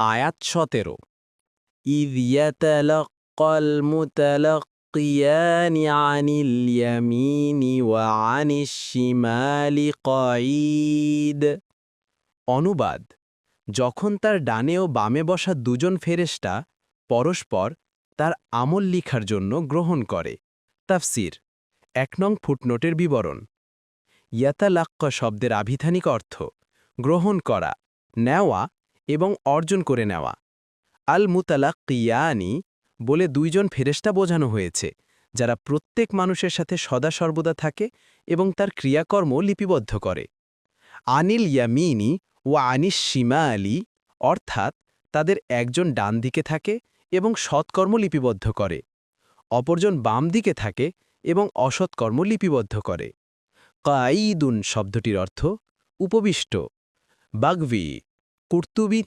আয়াত সতেরো إذ يتلقى المتلقيان عن اليمين وعن الشمال قعيد অনুবাদ যখন তার ডানে ও বামে বসা দুজন ফেরেশতা পরস্পর তার আমল লিখার জন্য গ্রহণ করে তাফসির এক নং ফুটনোটের বিবরণ ইয়াতালাক্ক শব্দের আভিধানিক অর্থ গ্রহণ করা নেওয়া এবং অর্জন করে নেওয়া। আল মুতালাক্কিয়ানি বলে দুইজন ফেরেস্তা বোঝানো হয়েছে, যারা প্রত্যেক মানুষের সাথে সদা সর্বদা থাকে এবং তার ক্রিয়াকর্ম লিপিবদ্ধ করে। আনিল ইয়ামিনি ও আনিস সীমা আলী অর্থাৎ তাদের একজন ডান দিকে থাকে এবং সৎকর্ম লিপিবদ্ধ করে, অপরজন বাম দিকে থাকে এবং অসৎকর্ম লিপিবদ্ধ করে। কাঈদুন শব্দটির অর্থ উপবিষ্ট বাগভি কুর্তুবি